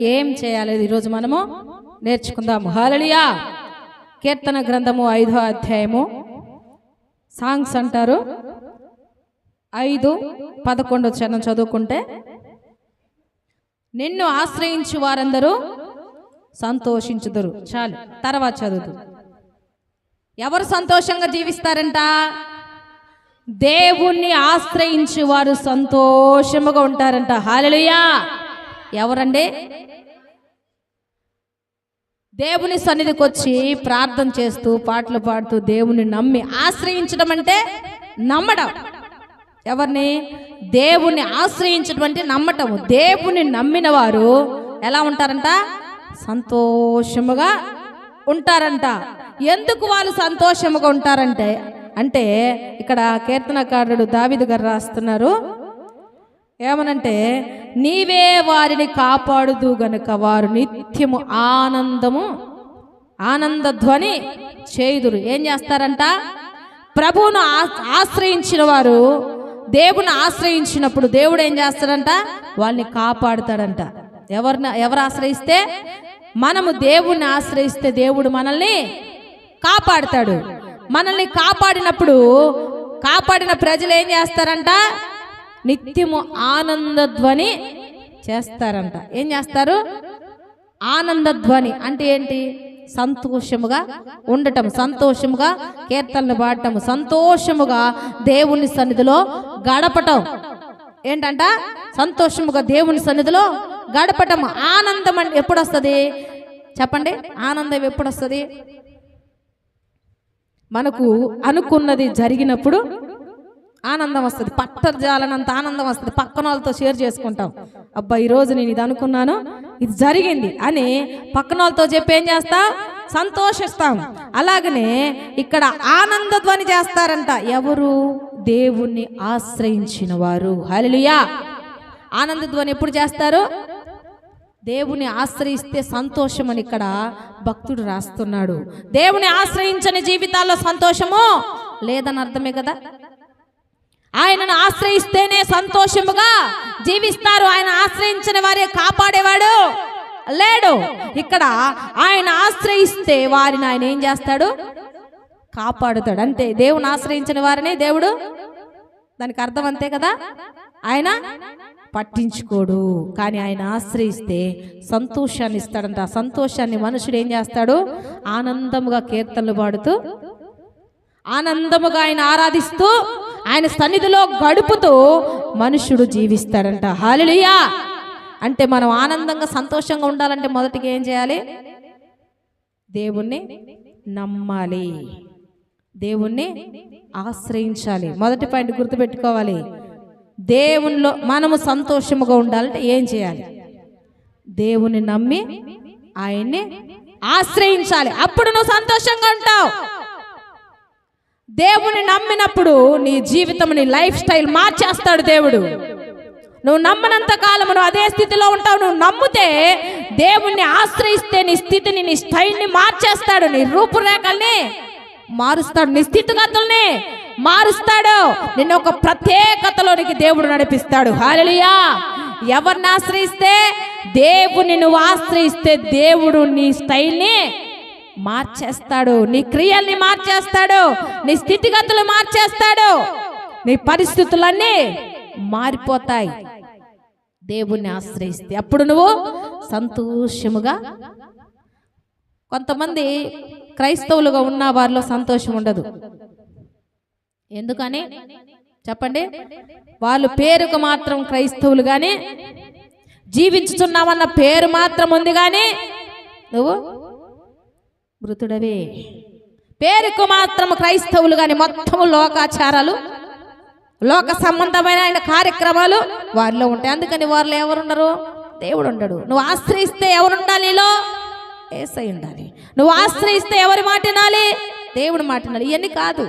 ఏం చేయాలి ఈరోజు మనము? నేర్చుకుందాము. హాలలియా కీర్తన గ్రంథము ఐదో అధ్యాయము. సాంగ్స్ అంటారు. ఐదు పదకొండు చరణం చదువుకుంటే నిన్ను ఆశ్రయించు వారందరూ సంతోషించుదురు. చాలు తర్వాత చదువు ఎవరు సంతోషంగా జీవిస్తారంట? దేవుణ్ణి ఆశ్రయించి వారు సంతోషముగా ఉంటారంట. హాలలుయా ఎవరండి? దేవుని సన్నిధికి వచ్చి ప్రార్థన చేస్తూ పాటలు పాడుతూ దేవుని నమ్మి ఆశ్రయించడం అంటే నమ్మడం. ఎవరిని? దేవుణ్ణి ఆశ్రయించడం అంటే నమ్మటం దేవుని నమ్మిన వారు ఎలా ఉంటారంట? సంతోషముగా ఉంటారంట. ఎందుకు వాళ్ళు సంతోషముగా ఉంటారంటే అంటే ఇక్కడ కీర్తనకారుడు దావిదు గారు రాస్తున్నారు. ఏమనంటే నీవే వారిని కాపాడుదు గనుక వారు నిత్యము ఆనందము ఆనంద ధ్వని చేయుదురు. ఏం చేస్తారంట? ప్రభువును ఆశ్రయించిన వారు దేవుని ఆశ్రయించినప్పుడు దేవుడు ఏం చేస్తాడంట? వాళ్ళని కాపాడుతాడంట. ఎవరిని ఎవరు ఆశ్రయిస్తే? మనము దేవుణ్ణి ఆశ్రయిస్తే దేవుడు మనల్ని కాపాడుతాడు. మనల్ని కాపాడినప్పుడు కాపాడిన ప్రజలు ఏం చేస్తారంట? నిత్యము ఆనంద ధ్వని చేస్తారంట. ఏం చేస్తారు? ఆనంద ధ్వని అంటే ఏంటి? సంతోషముగా ఉండటం సంతోషముగా కీర్తనలు పాడటం సంతోషముగా దేవుని సన్నిధిలో గడపటం. ఏంటంట? సంతోషముగా దేవుని సన్నిధిలో గడపటం. ఆనందం అంటే ఎప్పుడు వస్తుంది చెప్పండి. ఆనందం ఎప్పుడు వస్తుంది మనకు అనుకున్నది జరిగినప్పుడు ఆనందం వస్తుంది. పట్టజాలనంత ఆనందం వస్తుంది. పక్కన వాళ్ళతో షేర్ చేసుకుంటాం. అబ్బా ఈరోజు నేను ఇది అనుకున్నాను. ఇది జరిగింది అని పక్కన వాళ్ళతో చెప్పి ఏం చేస్తాం? సంతోషిస్తాం. అలాగనే ఇక్కడ ఆనంద ధ్వని చేస్తారంట. ఎవరు? దేవుణ్ణి ఆశ్రయించిన వారు. హలియా ఆనంద ధ్వని ఎప్పుడు చేస్తారు? దేవుని ఆశ్రయిస్తే సంతోషం అని ఇక్కడ భక్తుడు రాస్తున్నాడు. దేవుని ఆశ్రయించని జీవితాల్లో సంతోషము లేదని అర్థమే కదా? ఆయనను ఆశ్రయిస్తేనే సంతోషముగా జీవిస్తారు. ఆయన ఆశ్రయించిన వారే కాపాడేవాడు లేడు. ఇక్కడ ఆయన ఆశ్రయిస్తే వారిని ఆయన ఏం చేస్తాడు? కాపాడుతాడు. అంతే. దేవుని ఆశ్రయించిన వారిని దేవుడు దానికి అర్థం అంతే కదా? ఆయన పట్టించుకోడు. కానీ ఆయన ఆశ్రయిస్తే సంతోషాన్ని ఇస్తాడంట. ఆ సంతోషాన్ని మనుషుడు ఏం చేస్తాడు? ఆనందముగా కీర్తనలు పాడుతూ ఆనందముగా ఆయన ఆరాధిస్తూ ఆయన సన్నిధిలో గడుపుతూ మనుషుడు జీవిస్తాడంట. హాలియా అంటే మనం ఆనందంగా సంతోషంగా ఉండాలంటే మొదటిగా ఏం చేయాలి? దేవుణ్ణి నమ్మాలి. దేవుణ్ణి ఆశ్రయించాలి. మొదటి పాయింట్ గుర్తుపెట్టుకోవాలి. దేవునిలో మనము సంతోషముగా ఉండాలంటే ఏం చేయాలి? దేవుని నమ్మి ఆయన్ని ఆశ్రయించాలి. అప్పుడు నువ్వు సంతోషంగా ఉంటావు. దేవుని నమ్మినప్పుడు నీ జీవితం నీ లైఫ్ స్టైల్ మార్చేస్తాడు దేవుడు. నువ్వు నమ్మనంత కాలం నువ్వు అదే స్థితిలో ఉంటావు. నువ్వు నమ్మితే దేవుణ్ణి ఆశ్రయిస్తే నీ స్థితిని నీ స్టైల్ని మార్చేస్తాడు. నీ రూపురేఖల్ని మారుస్తాడు. నీ స్థితిగతుల్ని మారుస్తాడు. నిన్ను ఒక ప్రత్యేకతలోనికి దేవుడు నడిపిస్తాడు. హాలియా ఎవరిని ఆశ్రయిస్తే? దేవుని నువ్వు ఆశ్రయిస్తే దేవుడు నీ స్టైల్ని మార్చేస్తాడు. నీ క్రియల్ని మార్చేస్తాడు. నీ స్థితిగతులు మార్చేస్తాడు. నీ పరిస్థితులన్నీ మారిపోతాయి. దేవుణ్ణి ఆశ్రయిస్తే. అప్పుడు నువ్వు సంతోషముగా కొంతమంది క్రైస్తవులుగా ఉన్న వారిలో సంతోషం ఉండదు. ఎందుకని? చెప్పండి. వాళ్ళు పేరుకు మాత్రం క్రైస్తవులు కానీ జీవించుతున్నామన్న పేరు మాత్రం ఉంది కానీ నువ్వు మృతుడవే. పేరుకు మాత్రం క్రైస్తవులు కానీ మొత్తము లోకాచారాలు లోక సంబంధమైన ఆయన కార్యక్రమాలు వారిలో ఉంటాయి. అందుకని వారిలో ఎవరుండరు? దేవుడు ఉండడు నువ్వు ఆశ్రయిస్తే ఎవరుండాలి నీలో? ఏసై ఉండాలి. నువ్వు ఆశ్రయిస్తే ఎవరి మాట వినాలి? దేవుని మాట వినాలి. ఇవన్నీ కాదు.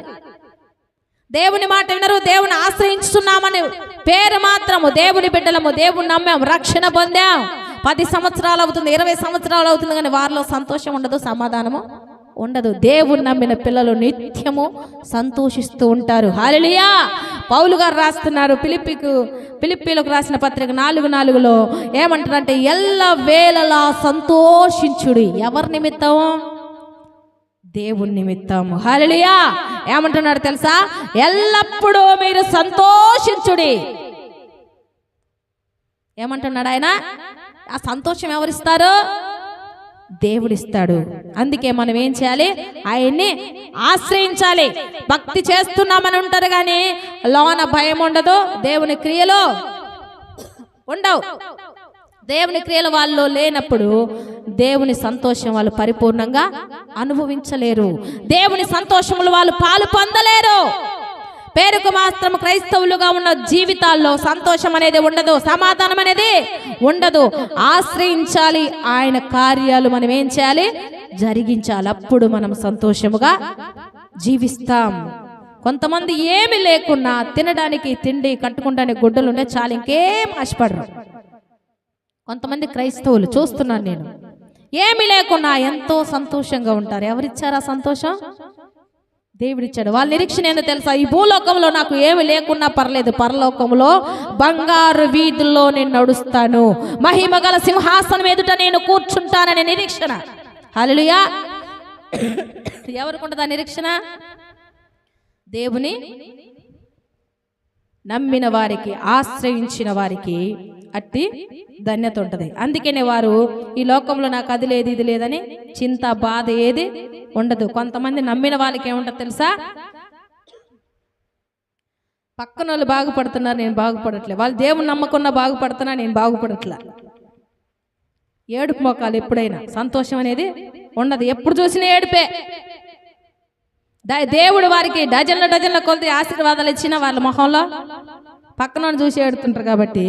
దేవుని మాట వినరు దేవుని ఆశ్రయించుతున్నామని పేరు మాత్రము దేవుని బిడ్డలము దేవుని నమ్మాం రక్షణ పొందాం పది సంవత్సరాలు అవుతుంది ఇరవై సంవత్సరాలు అవుతుంది కానీ వారిలో సంతోషం ఉండదు సమాధానము ఉండదు. దేవుడు నమ్మిన పిల్లలు నిత్యము సంతోషిస్తూ ఉంటారు. హాలియా పౌలు గారు రాస్తున్నారు పిలిపికు పిలిపిలకు రాసిన పత్రిక నాలుగు నాలుగులో ఏమంటారంటే ఎల్ల వేళలా సంతోషించుడు ఎవరి నిమిత్తం? దేవుని నిమిత్తం. హల్లెలూయా! ఏమంటున్నాడు తెలుసా? ఎల్లప్పుడూ మీరు సంతోషించుడి. ఏమంటున్నాడు ఆయన? ఆ సంతోషం ఎవరిస్తారు? దేవుడిస్తాడు. అందుకే మనం ఏం చేయాలి? ఆయన్ని ఆశ్రయించాలి. భక్తి చేస్తున్నామని ఉంటారు కానీ లోన భయం ఉండదు. దేవుని క్రియలో ఉండవు. దేవుని క్రియలు వాళ్ళు లేనప్పుడు దేవుని సంతోషం వాళ్ళు పరిపూర్ణంగా అనుభవించలేరు. దేవుని సంతోషములు వాళ్ళు పాలు పొందలేరు. పేరుకు మాత్రం క్రైస్తవులుగా ఉన్న జీవితాల్లో సంతోషం అనేది ఉండదు సమాధానం అనేది ఉండదు. ఆశ్రయించాలి ఆయన కార్యాలు మనం ఏం చేయాలి? జరిగించాలి. అప్పుడు మనం సంతోషముగా జీవిస్తాం. కొంతమంది ఏమి లేకున్నా తినడానికి తిండి కట్టుకుంటానికి గుడ్డలు ఉంటే చాలు ఇంకేం ఆశపడరు. కొంతమంది క్రైస్తవులు చూస్తున్నాను నేను. ఏమి లేకున్నా ఎంతో సంతోషంగా ఉంటారు. ఎవరిచ్చారా సంతోషం? దేవుడిచ్చాడు వాళ్ళ నిరీక్షణ ఏందో తెలుసా? ఈ భూలోకంలో నాకు ఏమి లేకున్నా పర్లేదు. పరలోకంలో బంగారు వీధుల్లో నేను నడుస్తాను. మహిమ గల సింహాసనం ఎదుట నేను కూర్చుంటాననే నిరీక్షణ. హలలుయా ఎవరికి ఉంటుంది ఆ నిరీక్షణ? దేవుని నమ్మిన వారికి ఆశ్రయించిన వారికి. అట్టి ధన్యత ఉంటుంది. అందుకనే వారు ఈ లోకంలో నాకు అది లేదు ఇది లేదని చింత బాధ ఏది ఉండదు. కొంతమంది నమ్మిన వాళ్ళకి ఏముంటుంది తెలుసా? పక్కన వాళ్ళు బాగుపడుతున్నారు నేను బాగుపడట్లే. వాళ్ళు దేవుని నమ్మకున్నా బాగుపడుతున్నా నేను బాగుపడట్లే. ఏడుపు మొక్కలు ఎప్పుడైనా సంతోషం అనేది ఉండదు. ఎప్పుడు చూసినా ఏడుపే. దేవుడు వారికి డజన్ల డజన్ల కొలది ఆశీర్వాదాలు ఇచ్చిన వాళ్ళ మొహంలో పక్కన చూసి ఏడుతుంటారు కాబట్టి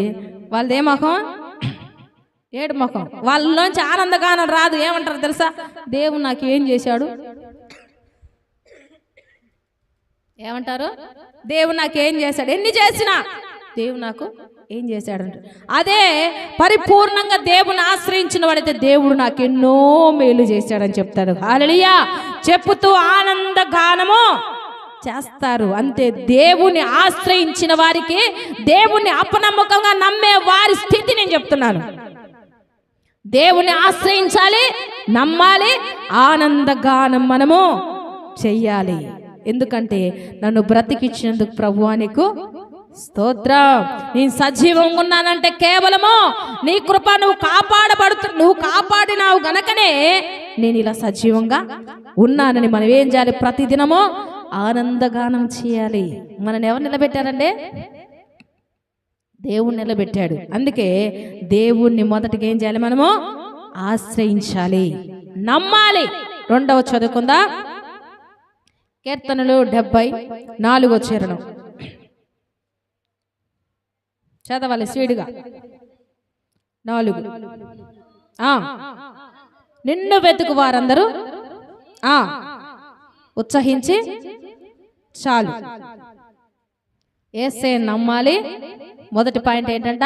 వాళ్ళది ఏ ఏడు ముఖం. వాళ్ళలోంచి ఆనందగానం రాదు. ఏమంటారు తెలుసా? దేవుడు నాకు ఏం చేశాడు? ఏమంటారు? దేవుడు నాకు ఏం చేశాడు? ఎన్ని చేసినా దేవుడు నాకు ఏం చేశాడు అదే పరిపూర్ణంగా దేవుని ఆశ్రయించిన వాడైతే దేవుడు నాకు ఎన్నో మేలు చేశాడని చెప్తాడు. హాలలియా చెప్పుతూ ఆనంద గానము చేస్తారు. అంతే దేవుని ఆశ్రయించిన వారికి దేవుని అపనమ్మకంగా నమ్మే వారి స్థితి నేను చెప్తున్నాను. దేవుని ఆశ్రయించాలి నమ్మాలి ఆనందగానం మనము చెయ్యాలి. ఎందుకంటే నన్ను బ్రతికిచ్చినందుకు ప్రభువా నీకు స్తోత్రం. నేను సజీవంగా ఉన్నానంటే కేవలము నీ కృప నువ్వు కాపాడబడుతు నువ్వు కాపాడినావు గనకనే నేను ఇలా సజీవంగా ఉన్నానని మనం ఏం చేయాలి? ప్రతిదినము ఆనందగానం చేయాలి. మనని ఎవరు నిలబెట్టారంటే దేవుణ్ణి నిలబెట్టాడు. అందుకే దేవుణ్ణి మొదటికి ఏం చేయాలి మనము? ఆశ్రయించాలి. నమ్మాలి. రెండవ చదువుకుందా? కీర్తనలు డెబ్బై నాలుగో చరణం. చదవాలి స్పీడ్గా నాలుగు. నిన్ను వెతుకు వారందరూ ఉత్సహించి చాలు. ఏసే నమ్మాలి. మొదటి పాయింట్ ఏంటంట?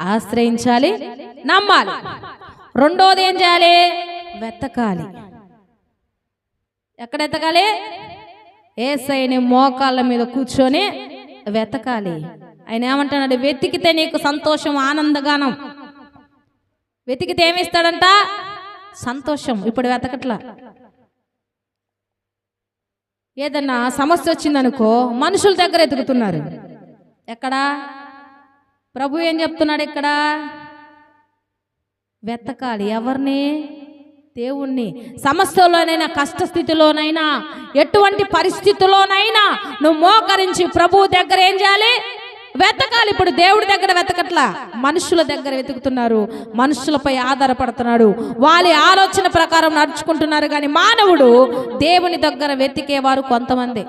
ఆశ్రయించాలి. నమ్మాలి. రెండోది ఏం చేయాలి? వెతకాలి. ఎక్కడ ఎతకాలి? ఏసైని మోకాళ్ళ మీద కూర్చొని వెతకాలి. ఆయన ఏమంటాడు? వెతికితే నీకు సంతోషం ఆనందగానం. వెతికితే ఏమిస్తాడంట సంతోషం. ఇప్పుడు వెతకట్లా. ఏదన్నా సమస్య వచ్చిందనుకో మనుషుల దగ్గర ఎతుకుతున్నారు ఎక్కడా? ప్రభు ఏం చెప్తున్నాడు ఇక్కడ? వెతకాలి ఎవరిని? దేవుణ్ణి. సమస్యలోనైనా కష్టస్థితిలోనైనా ఎటువంటి పరిస్థితిలోనైనా నువ్వు మోకరించి ప్రభువు దగ్గర ఏం చేయాలి? వెతకాలి. ఇప్పుడు దేవుడి దగ్గర వెతకట్లా. మనుషుల దగ్గర వెతుకుతున్నారు. మనుషులపై ఆధారపడుతున్నాడు. వాళ్ళ ఆలోచన ప్రకారం నడుచుకుంటున్నారు కానీ మానవుడు దేవుని దగ్గర వెతికేవారు కొంతమంది.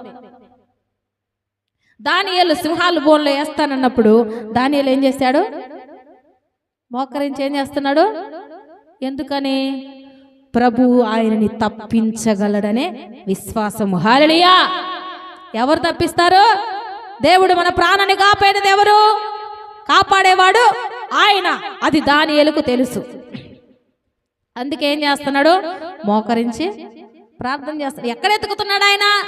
దానియలు సింహాలు బోన్లో వేస్తానన్నప్పుడు దానియలు ఏం చేశాడు? మోకరించి ఏం చేస్తున్నాడు? ఎందుకని? ప్రభు ఆయనని తప్పించగలడనే విశ్వాసము. హాలలియా ఎవరు తప్పిస్తారు? దేవుడు మన ప్రాణాన్ని కాపాడేది ఎవరు కాపాడేవాడు ఆయన. అది దాని ఎలుకు తెలుసు. అందుకే ఏం చేస్తున్నాడు? మోకరించి ప్రార్థన చేస్తాడు ఎక్కడ ఎత్తుకుతున్నాడు ఆయన?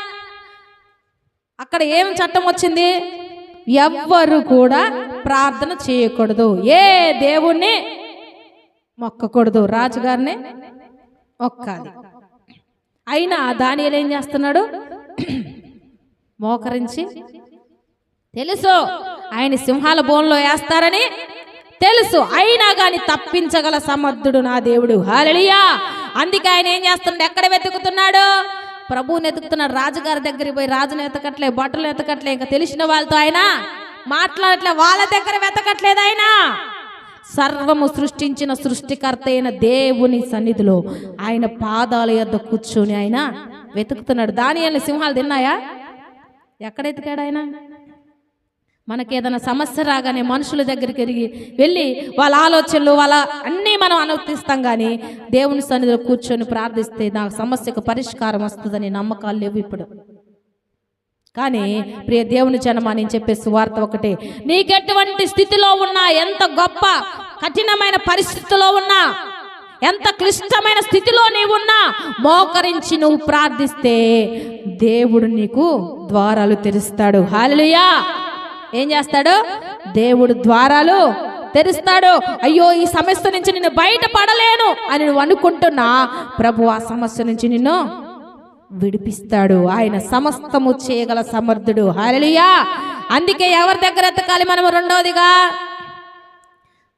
అక్కడ ఏం చట్టం వచ్చింది? ఎవ్వరు కూడా ప్రార్థన చేయకూడదు. ఏ దేవుణ్ణి మొక్కకూడదు. రాజుగారిని మొక్కాలి. అయినా దానియలు ఏం చేస్తున్నాడు? మోకరించి తెలుసు. ఆయన సింహాల బోన్లో వేస్తారని తెలుసు. అయినా కానీ తప్పించగల సమర్థుడు నా దేవుడు. హాలలియా అందుకే ఆయన ఏం చేస్తున్నాడు ఎక్కడ వెతుకుతున్నాడు? ప్రభువుని ఎతుకుతున్నాడు రాజుగారి దగ్గరికి పోయి రాజును ఎతకట్లే బట్టలు ఎతకట్లే ఇంకా తెలిసిన వాళ్ళతో ఆయన మాట్లాడట్లే. వాళ్ళ దగ్గర వెతకట్లేదు ఆయన. సర్వము సృష్టించిన సృష్టికర్త అయిన దేవుని సన్నిధిలో ఆయన పాదాల యొద్ద కూర్చొని ఆయన వెతుకుతున్నాడు. దాని సింహాలు తిన్నాయా? ఎక్కడ ఎతికాడు ఆయన? మనకేదైనా సమస్య రాగానే మనుషుల దగ్గరికి ఎరిగి వెళ్ళి వాళ్ళ ఆలోచనలు వాళ్ళ అన్నీ మనం అనువర్తిస్తాం కానీ దేవుని సన్నిధిలో కూర్చొని ప్రార్థిస్తే నాకు సమస్యకు పరిష్కారం వస్తుందని నమ్మకాలు లేవు ఇప్పుడు. కానీ ప్రియ దేవుని జనమా నేను చెప్పే సువార్త ఒకటే. నీకెటువంటి స్థితిలో ఉన్నా ఎంత గొప్ప కఠినమైన పరిస్థితిలో ఉన్నా ఎంత క్లిష్టమైన స్థితిలో నీవున్నా మోకరించి నువ్వు ప్రార్థిస్తే దేవుడు నీకు ద్వారాలు తెరుస్తాడు. హాలలుయా ఏం చేస్తాడు? దేవుడు ద్వారాలు తెరుస్తాడు. అయ్యో ఈ సమస్య నుంచి నిన్ను బయటపడలేను అని నువ్వు అనుకుంటున్నా. ప్రభు ఆ సమస్య నుంచి నిన్ను విడిపిస్తాడు. ఆయన సమస్తము చేయగల సమర్థుడు. హల్లెలూయా. అందుకే ఎవరి దగ్గర ఎత్తకాలి మనము రెండోదిగా?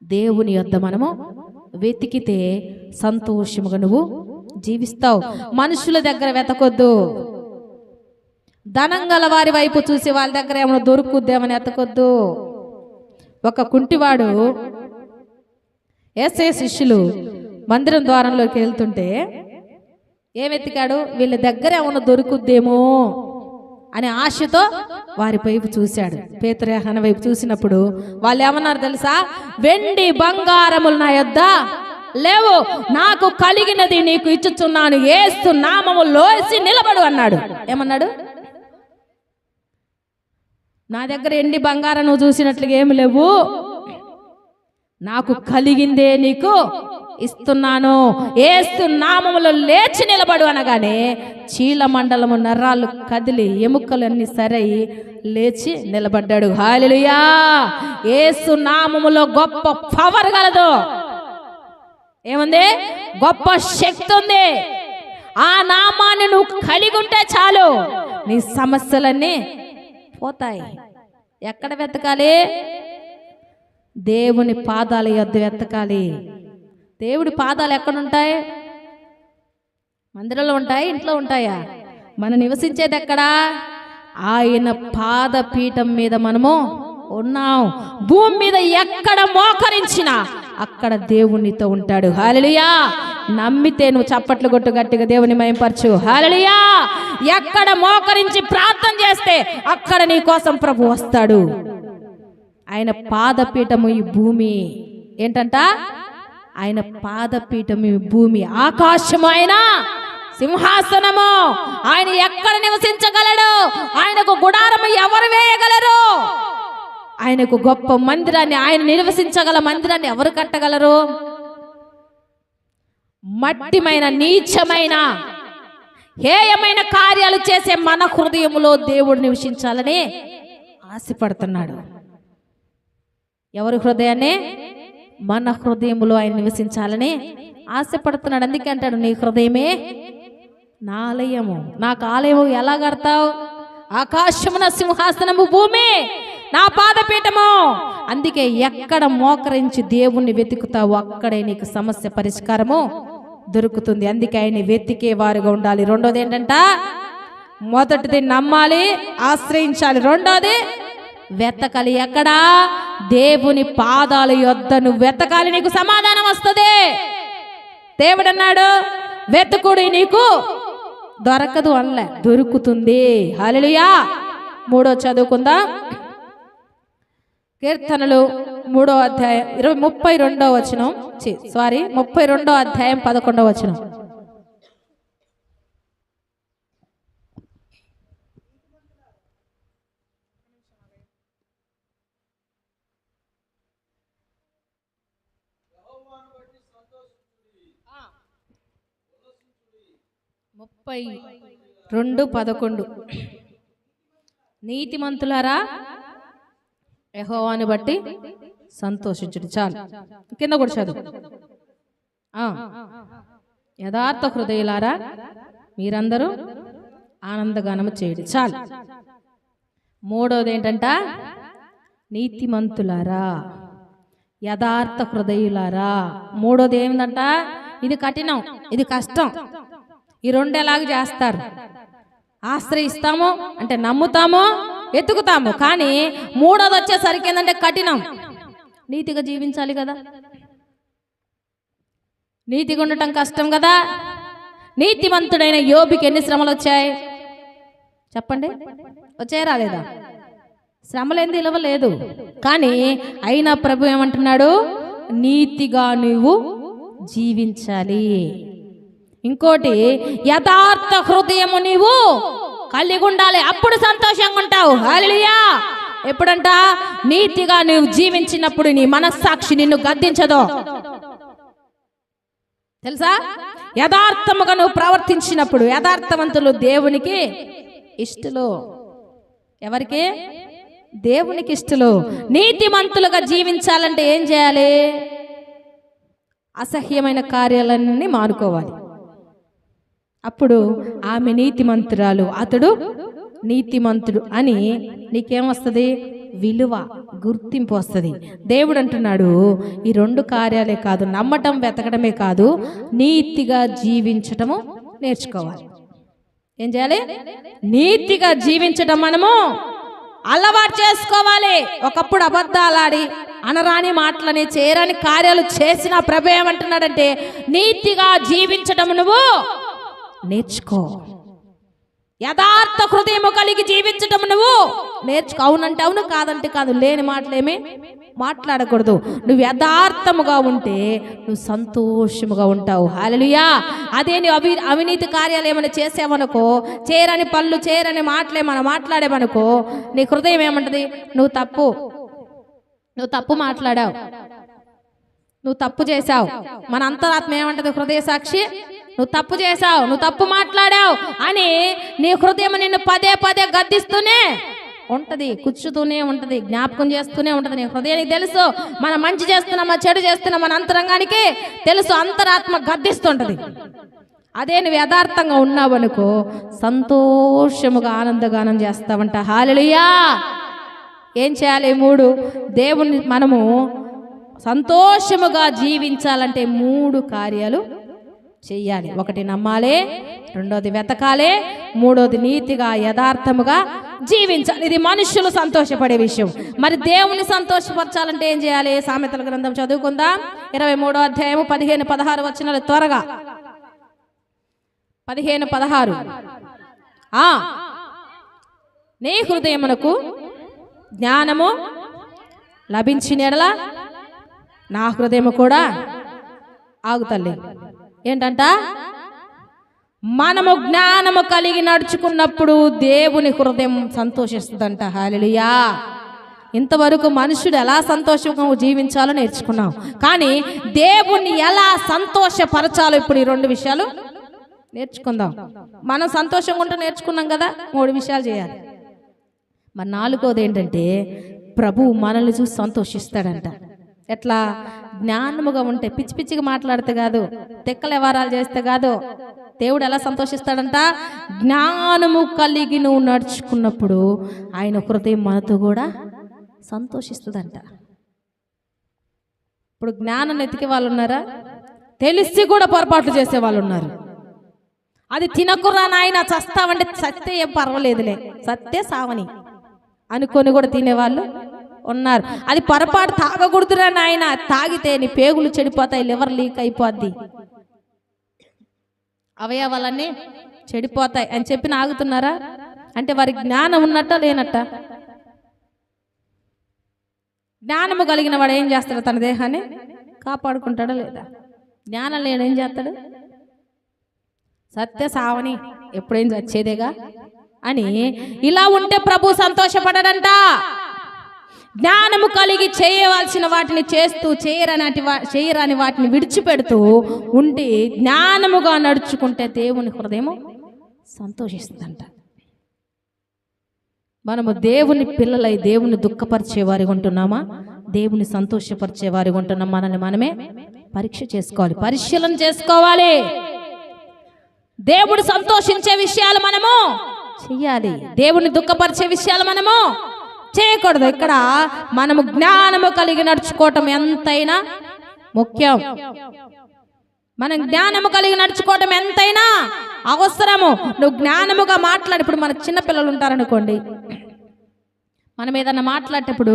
దేవుని యొద్ద మనము వెతికితే సంతోషముగా నువ్వు జీవిస్తావు. మనుషుల దగ్గర వెతకొద్దు. ధనం గల వారి వైపు చూసి వాళ్ళ దగ్గర ఏమైనా దొరుకుద్దేమని ఎత్తకొద్దు ఒక కుంటివాడు ఎస్ఏ శిష్యులు మందిరం ద్వారంలోకి వెళ్తుంటే ఏం వీళ్ళ దగ్గర ఏమైనా దొరుకుద్దేమో అనే ఆశతో వారి వైపు చూశాడు. పేతరేహన వైపు చూసినప్పుడు వాళ్ళు ఏమన్నారు తెలుసా? వెండి బంగారములు నా యొద్ద లేవు. నాకు కలిగినది నీకు ఇచ్చుచున్నాను. ఏస్తు నామము లోసి నిలబడు అన్నాడు. ఏమన్నాడు? నా దగ్గర ఎండి బంగారం నువ్వు చూసినట్లుగా ఏమి లేవు. నాకు కలిగిందే నీకు ఇస్తున్నాను. ఏస్తు నామములో లేచి నిలబడు అనగానే చీల మండలము నర్రాలు కదిలి ఎముకలన్నీ సరై లేచి నిలబడ్డాడు. హాలిలుయా ఏసు నామములో గొప్ప పవర్ గలదు. ఏముంది? గొప్ప శక్తి ఉంది. ఆ నామాన్ని నువ్వు కలిగి ఉంటే చాలు. నీ సమస్యలన్నీ పోతాయి. ఎక్కడ వెతకాలి? దేవుని పాదాల యొద్ద వెతకాలి. దేవుడి పాదాలు ఎక్కడుంటాయి? మందిరంలో ఉంటాయి? ఇంట్లో ఉంటాయా? మనం నివసించేది ఎక్కడా? ఆయన పాదపీఠం మీద మనము ఉన్నాం. భూమి మీద ఎక్కడ మోకరించినా అక్కడ దేవునితో ఉంటాడు. హాలియా నమ్మితే నువ్వు చప్పట్లు కొట్టు గట్టిగా దేవుని మయంపరచు. హాలలియా ఎక్కడ మోకరించి ప్రార్థన చేస్తే అక్కడ నీ కోసం ప్రభు వస్తాడు. ఆయన పాదపీఠము ఈ భూమి. ఏంటంట? ఆయన పాదపీఠము ఈ భూమి. ఆకాశము ఆయన సింహాసనము. ఆయన ఎక్కడ నివసించగలడు? ఆయనకు గుడారము ఎవరు వేయగలరు? ఆయనకు గొప్ప మందిరాన్ని ఆయన నివసించగల మందిరాన్ని ఎవరు కట్టగలరు? మట్టిమైన నీచమైన హేయమైన కార్యాలు చేసే మన హృదయములో దేవుడు నివసించాలని ఆశపడుతున్నాడు. ఎవరి హృదయాన్ని? మన హృదయములో ఆయన నివసించాలని ఆశపడుతున్నాడు. అందుకే అంటాడు నీ హృదయమే నా ఆలయము. నాకు ఆలయము ఎలా కడతావు? ఆకాశమున సింహాసనము భూమి నా పాదపీఠము. అందుకే ఎక్కడ మోకరించి దేవుణ్ణి వెతుకుతావు అక్కడే నీకు సమస్య పరిష్కారము దొరుకుతుంది. అందుకే ఆయన వెతికే వారుగా ఉండాలి. రెండోది ఏంటంట? మొదటిది నమ్మాలి ఆశ్రయించాలి. రెండోది వెతకాలి. ఎక్కడా? దేవుని పాదాల యొద్ద నువ్వు వెతకాలి నీకు సమాధానం వస్తుంది. దేవుడు అన్నాడు నీకు దొరకదు అనలే. దొరుకుతుంది. హల్లెలూయా. మూడో చదువుకుందా. కీర్తనలు మూడో అధ్యాయం ఇరవై ముప్పై రెండో వచనం సారీ ముప్పై రెండో అధ్యాయం పదకొండో వచనం. ముప్పై రెండు పదకొండు. నీతిమంతులారా యహోవాని బట్టి సంతోషించుడు. చాలు. కింద కూడా చదువు. యథార్థ హృదయులారా మీరందరూ ఆనందగానము చేయడు. చాలు. మూడవది ఏంటంట నీతిమంతులారా యథార్థ హృదయులారా. మూడోది ఏంటంట ఇది కఠినం ఇది కష్టం. ఈ రెండు చేస్తారు. ఆశ్రయిస్తాము అంటే నమ్ముతాము ఎత్తుకుతాము కానీ మూడోది వచ్చేసరికి ఏంటంటే కఠినం. నీతిగా జీవించాలి కదా. నీతిగా ఉండటం కష్టం కదా. నీతిమంతుడైన యోబికి ఎన్ని శ్రమలు వచ్చాయి చెప్పండి. వచ్చాయి రాలేదా? శ్రమలేంది ఇలవలేదు కానీ అయినా ప్రభు ఏమంటున్నాడు? నీతిగా నువ్వు జీవించాలి. ఇంకోటి యథార్థ హృదయము నీవు కలిగి ఉండాలి. అప్పుడు సంతోషంగా ఉంటావు. హల్లెలూయా! ఎప్పుడంట? నీతిగా నువ్వు జీవించినప్పుడు నీ మనస్సాక్షి నిన్ను గద్దించదు. తెలుసా? యథార్థముగా నువ్వు ప్రవర్తించినప్పుడు యథార్థవంతులు దేవునికి ఇష్టలు. ఎవరికి? దేవునికి ఇష్టలు. నీతిమంతులుగా జీవించాలంటే ఏం చేయాలి? అసహ్యమైన కార్యాలన్నీ మానుకోవాలి. అప్పుడు ఆమె నీతిమంతురాలు అతడు నీతిమంతుడు అని నీకేమొస్తుంది? విలువ గుర్తింపు వస్తుంది. దేవుడు అంటున్నాడు ఈ రెండు కార్యాలే కాదు నమ్మటం వెతకడమే కాదు నీతిగా జీవించటము నేర్చుకోవాలి. ఏం చేయాలి? నీతిగా జీవించటం మనము అలవాటు చేసుకోవాలి. ఒకప్పుడు అబద్ధాలాడి అనరాని మాటలని చేయరాని కార్యాలు చేసిన ప్రభు ఏమంటున్నాడంటే నీతిగా జీవించటం నువ్వు నేర్చుకో. యథార్థ హృదయము కలిగి జీవించటం నువ్వు నేర్చుకో. అవునంటే అవును కాదంటే కాదు. లేని మాటలేమి? మాట్లాడకూడదు. నువ్వు యథార్థముగా ఉంటే నువ్వు సంతోషముగా ఉంటావు. హాలలుయా అదే నువ్వు అవి అవినీతి కార్యాలు ఏమైనా చేసావనుకో చేరని పళ్ళు చేరని మాటలు మాట్లాడేమనుకో నీ హృదయం ఏమంటది? నువ్వు తప్పు. నువ్వు తప్పు మాట్లాడావు. నువ్వు తప్పు చేశావు. మన అంతరాత్మ ఏమంటది? హృదయ సాక్షి? నువ్వు తప్పు చేశావు నువ్వు తప్పు మాట్లాడావు అని నీ హృదయం నిన్ను పదే పదే గద్దిస్తూనే ఉంటది కూర్చుతూనే ఉంటది జ్ఞాపకం చేస్తూనే ఉంటది. నీ హృదయానికి తెలుసు మనం మంచి చేస్తున్నామా చెడు చేస్తున్నాం మన అంతరంగానికి తెలుసు అంతరాత్మ గద్దిస్తుంటది. అదే నువ్వు యథార్థంగా ఉన్నావనుకో సంతోషముగా ఆనందగానం చేస్తావంట. హాలలుయా ఏం చేయాలి? మూడు దేవుని మనము సంతోషముగా జీవించాలంటే మూడు కార్యాలు చెయ్యాలి. ఒకటి నమ్మాలి రెండోది వెతకాలి మూడోది నీతిగా యథార్థముగా జీవించాలి. ఇది మనుషులు సంతోషపడే విషయం. మరి దేవుని సంతోషపరచాలంటే ఏం చేయాలి? సామెతల గ్రంథం చదువుకుందాం. ఇరవై మూడో అధ్యాయము పదిహేను పదహారు వచ్చినాలు త్వరగా. పదిహేను పదహారు. ఆ నీ హృదయమునకు జ్ఞానము లభించిన ఎడల నా హృదయము కూడా ఆగు ఏంటంట? మనము జ్ఞానము కలిగి నడుచుకున్నప్పుడు దేవుని హృదయం సంతోషిస్తుందంట. హాలియా ఇంతవరకు మనుషుడు ఎలా సంతోషంగా జీవించాలో నేర్చుకున్నాం. కానీ దేవుణ్ణి ఎలా సంతోషపరచాలో ఇప్పుడు ఈ రెండు విషయాలు నేర్చుకుందాం. మనం సంతోషంగా ఉంటే నేర్చుకున్నాం కదా మూడు విషయాలు చేయాలి. మరి నాలుగోది ఏంటంటే ప్రభు మనల్ని చూసి సంతోషిస్తాడంట. ఎట్లా? జ్ఞానముగా ఉంటే పిచ్చి పిచ్చిగా మాట్లాడితే కాదు తెక్కల వ్యవహారాలు చేస్తే కాదు. దేవుడు ఎలా సంతోషిస్తాడంట? జ్ఞానము కలిగి నువ్వు నడుచుకున్నప్పుడు ఆయన హృదయం మనతో కూడా సంతోషిస్తుందంట. ఇప్పుడు జ్ఞానం ఎతికే వాళ్ళు ఉన్నారా? తెలిసి కూడా పొరపాట్లు చేసే వాళ్ళు ఉన్నారు. అది తినకురా నాయన చస్తావంటే సత్తే ఏం పర్వాలేదులే. సత్తే సావని. అనుకొని కూడా తినేవాళ్ళు ఉన్నారు. అది పొరపాటు తాగకూడదురా నాయన. తాగితే నీ పేగులు చెడిపోతాయి లివర్ లీక్ అయిపోద్ది. అవయవాలన్నీ చెడిపోతాయి అని చెప్పి ఆగుతున్నారా అంటే వారి జ్ఞానం ఉన్నట్ట లేనట్ట? జ్ఞానము కలిగిన వాడు ఏం చేస్తాడు తన దేహాన్ని? కాపాడుకుంటాడా లేదా? జ్ఞానం లేడు ఏం చేస్తాడు? సత్య సావని ఎప్పుడేం చచ్చేదేగా? అని ఇలా ఉంటే ప్రభు సంతోషపడడంట. జ్ఞానము కలిగి చేయవలసిన వాటిని చేస్తూ చేయరనటి వా చేయరాని వాటిని విడిచిపెడుతూ ఉండి జ్ఞానముగా నడుచుకుంటే దేవుని హృదయము సంతోషిస్తుందంట. మనము దేవుని పిల్లలై దేవుని దుఃఖపరిచేవారి ఉంటున్నామా? దేవుని సంతోషపరిచేవారి ఉంటున్నాం మనల్ని మనమే పరీక్ష చేసుకోవాలి పరిశీలన చేసుకోవాలి. దేవుడు సంతోషించే విషయాలు మనము చెయ్యాలి. దేవుని దుఃఖపరిచే విషయాలు మనము చేయకూడదు. ఇక్కడ మనము జ్ఞానము కలిగి నడుచుకోవటం ఎంతైనా ముఖ్యం. మనం జ్ఞానము కలిగి నడుచుకోవటం ఎంతైనా అవసరము. నువ్వు జ్ఞానముగా మాట్లాడి. ఇప్పుడు మన చిన్నపిల్లలు ఉంటారనుకోండి. మనం ఏదన్నా మాట్లాడేటప్పుడు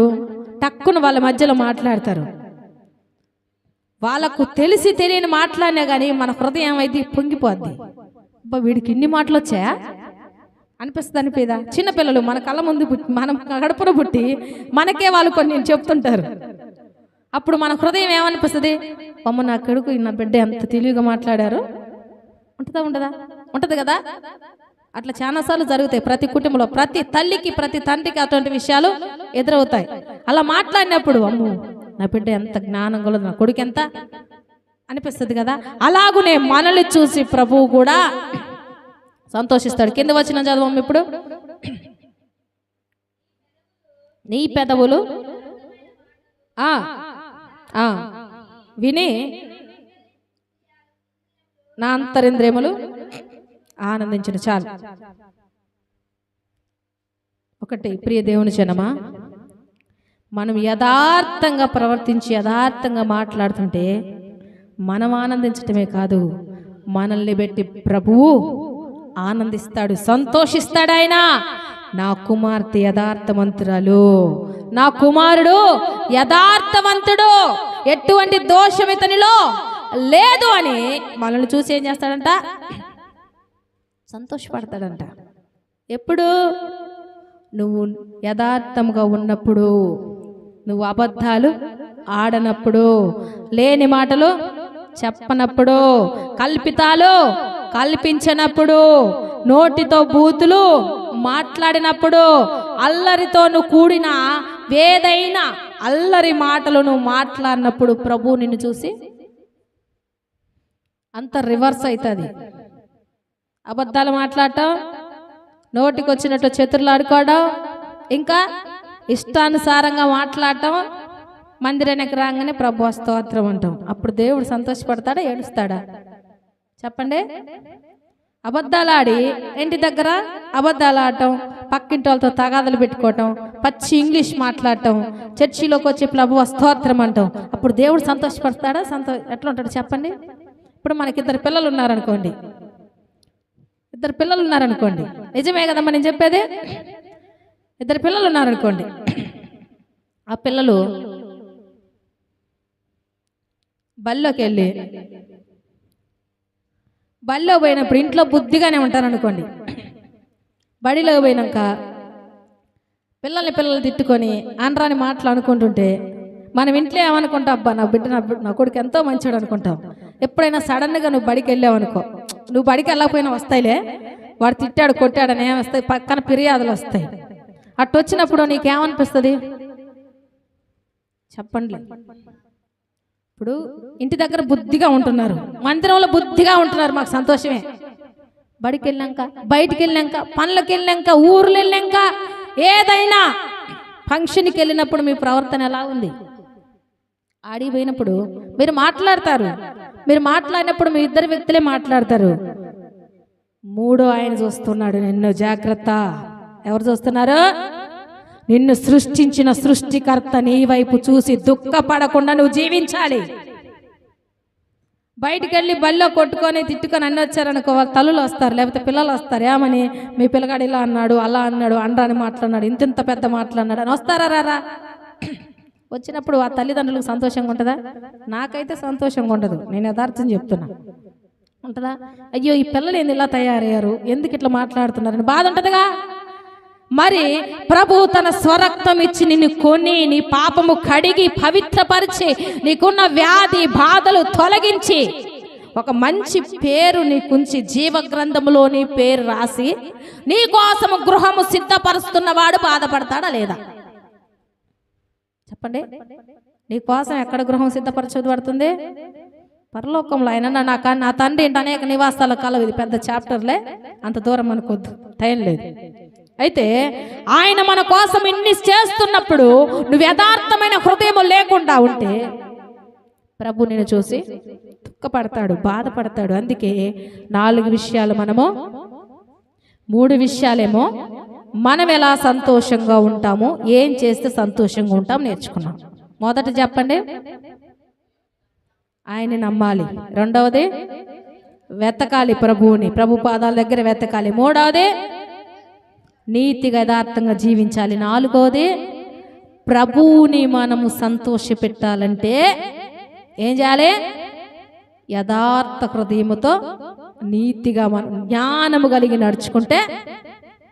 టక్కున వాళ్ళ మధ్యలో మాట్లాడతారు. వాళ్ళకు తెలిసి తెలియని మాట్లాడినా కానీ మన హృదయం అయితే పొంగిపోద్ది. వీడికి ఇన్ని మాటలు వచ్చాయా అనిపిస్తుంది అనిపిదా? చిన్నపిల్లలు మన కళ్ళ ముందు పుట్టి మనం గడపన పుట్టి మనకే వాళ్ళు కొన్ని చెప్తుంటారు. అప్పుడు మన హృదయం ఏమనిపిస్తుంది? అమ్మ నా కొడుకు నా బిడ్డ ఎంత తెలివిగా మాట్లాడారు? ఉంటుందా ఉండదా? ఉంటది కదా? అట్లా చాలాసార్లు జరుగుతాయి. ప్రతి కుటుంబంలో ప్రతి తల్లికి ప్రతి తండ్రికి అటువంటి విషయాలు ఎదురవుతాయి. అలా మాట్లాడినప్పుడు అమ్ము నా బిడ్డ ఎంత జ్ఞానం కలదు నా కొడుకు ఎంత? అనిపిస్తుంది కదా? అలాగునే మనల్ని చూసి ప్రభువు కూడా సంతోషిస్తాడు. కింద వచ్చిన చదవం ఇప్పుడు. నీ పెదవులు. విని. నా అంతరింద్రియములు ఆనందించిన చాలు. ఒకటి ప్రియ దేవుని జనమా మనం యథార్థంగా ప్రవర్తించి యథార్థంగా మాట్లాడుతుంటే మనం ఆనందించటమే కాదు మనల్ని పెట్టి ప్రభువు ఆనందిస్తాడు సంతోషిస్తాడు ఆయన. నా కుమార్తె యథార్థవంతురాలు. నా కుమారుడు యథార్థవంతుడు. ఎటువంటి దోషం ఇతనిలో లేదు అని మనల్ని చూసి ఏం చేస్తాడంట? సంతోషపడతాడంట. ఎప్పుడు? నువ్వు యథార్థముగా ఉన్నప్పుడు నువ్వు అబద్ధాలు ఆడనప్పుడు లేని మాటలు చెప్పనప్పుడు కల్పితాలు కల్పించినప్పుడు నోటితో బూతులు మాట్లాడినప్పుడు అల్లరితోను కూడిన వేదైన అల్లరి మాటలను మాట్లాడినప్పుడు ప్రభు నిన్ను చూసి అంత రివర్స్ అవుతుంది అబద్ధాలు మాట్లాడటం నోటికి వచ్చినట్టు చేతులు ఆడుకోవడం ఇంకా ఇష్టానుసారంగా మాట్లాడటం మందిరానికి రాగానే ప్రభు స్తోత్రం అంటాం. అప్పుడు దేవుడు సంతోషపడతాడా ఏడుస్తాడా? చెప్పండి. అబద్ధాలు ఆడి ఇంటి దగ్గర అబద్ధాలు ఆడటం పక్కింటి వాళ్ళతో తగాదలు పెట్టుకోవటం పచ్చి ఇంగ్లీష్ మాట్లాడటం చర్చిలోకి వచ్చి ప్రభు స్తోత్రం అంటాం. అప్పుడు దేవుడు సంతోషపడతాడా? సంతో ఎట్లా ఉంటాడు చెప్పండి? ఇప్పుడు మనకి ఇద్దరు పిల్లలు ఉన్నారనుకోండి. ఇద్దరు పిల్లలు ఉన్నారనుకోండి. నిజమే కదమ్మా నేను చెప్పేది? ఇద్దరు పిల్లలు ఉన్నారనుకోండి. ఆ పిల్లలు బల్లోకి వెళ్ళి బడిలో పోయినప్పుడు ఇంట్లో బుద్ధిగానే ఉంటారనుకోండి. బడిలో పోయినాక పిల్లల్ని పిల్లలు తిట్టుకొని అనరాని మాటలు అనుకుంటుంటే మనం ఇంట్లో ఏమనుకుంటాం అబ్బా నా బిడ్డ నా నా కొడుకు ఎంతో మంచివాడు అనుకుంటాం. ఎప్పుడైనా సడన్గా నువ్వు బడికి వెళ్ళావు అనుకో నువ్వు బడికి వెళ్ళకపోయినా వస్తాయిలే. వాడు తిట్టాడు కొట్టాడని ఏమొస్తాయి పక్కన ఫిర్యాదులు వస్తాయి. అటు వచ్చినప్పుడు నీకేమనిపిస్తుంది? చెప్పండి. ఇప్పుడు ఇంటి దగ్గర బుద్ధిగా ఉంటున్నారు. మందిరంలో బుద్ధిగా ఉంటున్నారు. మాకు సంతోషమే. బడికి వెళ్ళాక బయటికి వెళ్ళాక పనులకు వెళ్ళాక ఊర్లు వెళ్ళాక ఏదైనా ఫంక్షన్కి వెళ్ళినప్పుడు మీ ప్రవర్తన ఎలా ఉంది? ఆడిపోయినప్పుడు మీరు మాట్లాడతారు. మీరు మాట్లాడినప్పుడు మీ ఇద్దరు వ్యక్తులే మాట్లాడతారు. మూడో ఆయన చూస్తున్నాడు నిన్ను జాగ్రత్త. ఎవరు చూస్తున్నారు? నిన్ను సృష్టించిన సృష్టికర్త నీ వైపు చూసి దుఃఖపడకుండా నువ్వు జీవించాలి. బయటికి వెళ్ళి బల్లో కొట్టుకొని తిట్టుకొని అన్న వచ్చారనుకో వాళ్ళు తల్లులు వస్తారు లేకపోతే పిల్లలు వస్తారు. ఏమని? మీ పిల్లగాడు ఇలా అన్నాడు అలా అన్నాడు అండ్రాని మాట్లాడినాడు ఇంత ఇంత పెద్ద మాట్లాడినాడు అని వస్తారా రారా? వచ్చినప్పుడు ఆ తల్లిదండ్రులకు సంతోషంగా ఉంటుందా? నాకైతే సంతోషంగా ఉండదు. నేను యథార్థం చెప్తున్నా. ఉంటుందా? అయ్యో ఈ పిల్లలు ఏంది ఇలా తయారయ్యారు? ఎందుకు ఇట్లా మాట్లాడుతున్నారని బాధ ఉంటుందిగా. మరి ప్రభు తన స్వరక్తం ఇచ్చి నిన్ను కొని నీ పాపము కడిగి పవిత్రపరిచి నీకున్న వ్యాధి బాధలు తొలగించి ఒక మంచి పేరు నీకుంచి జీవగ్రంథములో నీ పేరు రాసి నీ కోసము గృహము సిద్ధపరుస్తున్నవాడు బాధపడతాడా లేదా? చెప్పండి. నీ కోసం ఎక్కడ గృహం సిద్ధపరచబడుతుంది పరలోకంలో. ఆయన నాకు నా నా తండ్రి ఇంటి అనేక నివాసాల కలవు ఇది పెద్ద చాప్టర్లే. అంత దూరం అనుకోద్దు టైం లేదు. అయితే ఆయన మన కోసం ఇన్ని చేస్తున్నప్పుడు నువ్వు యథార్థమైన హృదయం లేకుండా ఉంటే ప్రభు నేను చూసి దుఃఖపడతాడు బాధపడతాడు. అందుకే నాలుగు విషయాలు మనము మూడు విషయాలేమో మనం ఎలా సంతోషంగా ఉంటామో ఏం చేస్తే సంతోషంగా ఉంటాం నేర్చుకున్నాం. మొదట చెప్పండి. ఆయన్ని నమ్మాలి. రెండవది వెతకాలి ప్రభువుని. ప్రభు పాదాల దగ్గర వెతకాలి. మూడవది నీతిగా యథార్థంగా జీవించాలి. నాలుగవది ప్రభువుని మనము సంతోష పెట్టాలంటే ఏం చేయాలి? యథార్థ హృదయముతో నీతిగా మనం జ్ఞానము కలిగి నడుచుకుంటే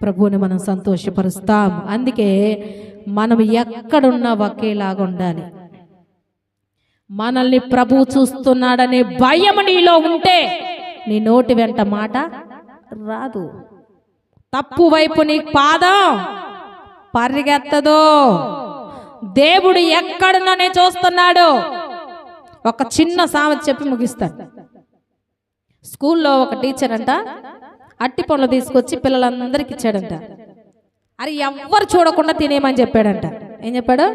ప్రభువుని మనం సంతోషపరుస్తాం. అందుకే మనం ఎక్కడున్నా ఒకేలాగా ఉండాలి. మనల్ని ప్రభు చూస్తున్నాడనే భయం నీలో ఉంటే నీ నోటి వెంట మాట రాదు. తప్పు వైపు నీ పాదం పరిగెత్తదు. దేవుడు ఎక్కడున్ననే చూస్తున్నాడు ఒక చిన్న సామెత చెప్పి ముగిస్తాడు స్కూల్లో ఒక టీచర్ అంట అట్టి పనులు తీసుకొచ్చి పిల్లలందరికి ఇచ్చాడంట. అరే ఎవ్వరు చూడకుండా తినేయమని చెప్పాడంట. ఏం చెప్పాడు?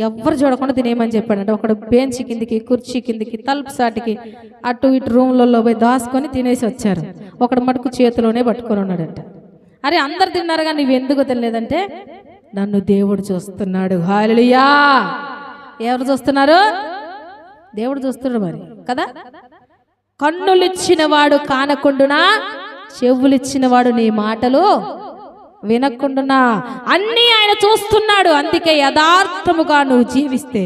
ఎవ్వరు చూడకుండా తినేయమని చెప్పాడంట. ఒకడు బెంచ్ కిందికి కుర్చీ కిందికి తలుపు సాటికి అటు ఇటు రూమ్లలో పోయి దాసుకొని తినేసి వచ్చారు. ఒకడు మటుకు చేతిలోనే పట్టుకొని ఉన్నాడంట. అరే అందరు తిన్నారుగా నువ్వు ఎందుకు తినలేదంటే నన్ను దేవుడు చూస్తున్నాడు. హాలియా ఎవరు చూస్తున్నారు? దేవుడు చూస్తున్నాడు మరి కదా? కన్నులిచ్చిన వాడు కానకుండునా? చెవులిచ్చిన వాడు నీ మాటలు వినకుండునా? అన్నీ ఆయన చూస్తున్నాడు. అందుకే యథార్థముగా నువ్వు జీవిస్తే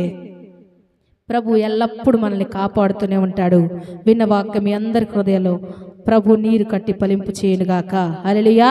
ప్రభు ఎల్లప్పుడూ మనల్ని కాపాడుతూనే ఉంటాడు. విన్న వాక్యం మీ అందరి హృదయంలో ప్రభు నీరు కట్టి ఫలింపు చేయనుగాక. హల్లెలూయా.